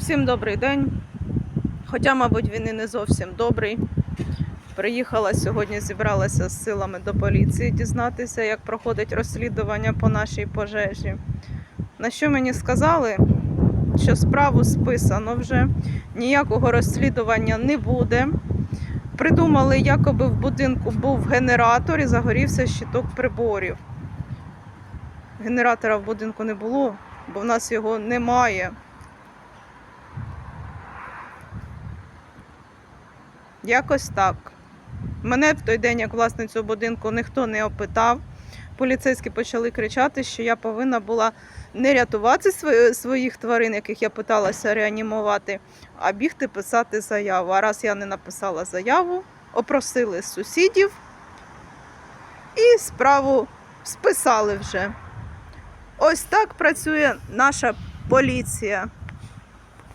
Всім добрий день. Хоча, мабуть, він і не зовсім добрий. Приїхала сьогодні, зібралася з силами до поліції дізнатися, як проходить розслідування по нашій пожежі. На що мені сказали, що справу списано вже, ніякого розслідування не буде. Придумали, якоби в будинку був генератор і загорівся щиток приборів. Генератора в будинку не було, бо в нас його немає. Якось так. Мене в той день, як власницю будинку, ніхто не опитав. Поліцейські почали кричати, що я повинна була не рятувати своїх тварин, яких я питалася реанімувати, а бігти писати заяву. А раз я не написала заяву, опросили сусідів і справу списали вже. Ось так працює наша поліція.